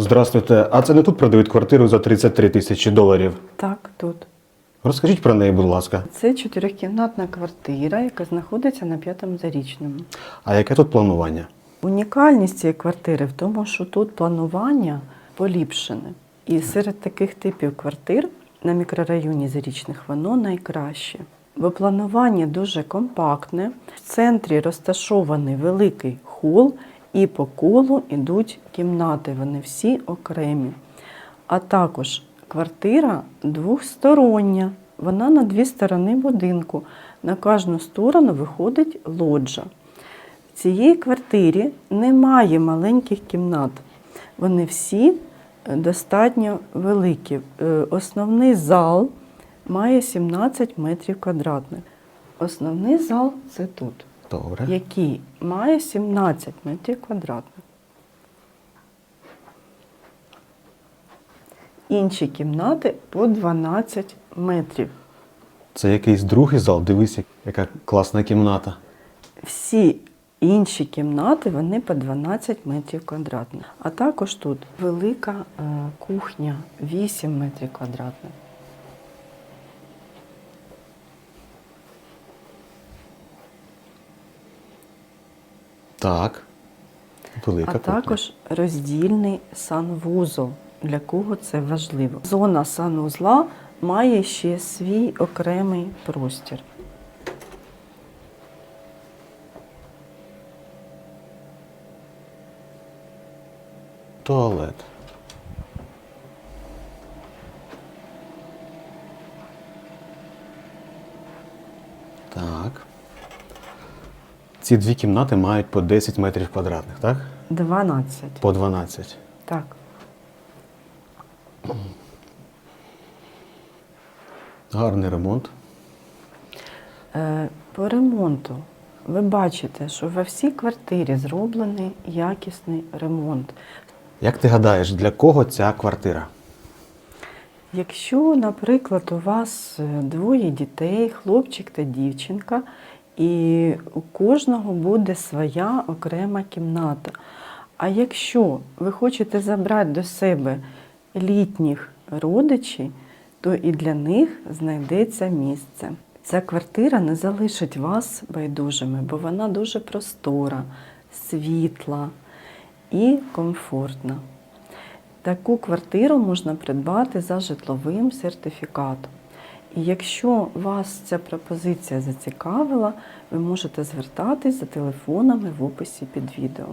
Здравствуйте, а це не тут продають квартиру за 33 тисячі доларів. Так, тут. Розкажіть про неї, будь ласка. Це чотирикімнатна квартира, яка знаходиться на п'ятому зарічному. А яке тут планування? Унікальність цієї квартири в тому, що тут планування поліпшене. І серед таких типів квартир на мікрорайоні Зарічних воно найкраще. Бо планування дуже компактне. В центрі розташований великий хол, і по колу йдуть кімнати. Вони всі окремі. А також квартира двохстороння. Вона на дві сторони будинку. На кожну сторону виходить лоджа. В цій квартирі немає маленьких кімнат. Вони всі е, достатньо великі. Е, Основний зал має 17 метрів квадратних. Основний зал це тут, Добре. який має 17 метрів квадратних. Інші кімнати по 12 метрів. Це якийсь другий зал. Дивись, яка класна кімната. Всі інші кімнати вони по 12 метрів квадратних. А також тут велика е, кухня 8 метрів квадратних. Так. Велика а кухня. також роздільний санвузол. Для кого це важливо? Зона санузла має ще свій окремий простір. Туалет. Так. Ці дві кімнати мають по 10 метрів квадратних, так? 12. По 12. Так. Гарний ремонт. Е, По ремонту ви бачите, що во всій квартирі зроблений якісний ремонт. Як ти гадаєш, для кого ця квартира? Якщо, наприклад, у вас е, двоє дітей, хлопчик та дівчинка, і у кожного буде своя окрема кімната. А якщо ви хочете забрати до себе літніх родичів, то і для них знайдеться місце. Ця квартира не залишить вас байдужими, бо вона дуже простора, світла і комфортна. Таку квартиру можна придбати за житловим сертифікатом. Якщо вас ця пропозиція зацікавила, ви можете звертатись за телефонами в описі під відео.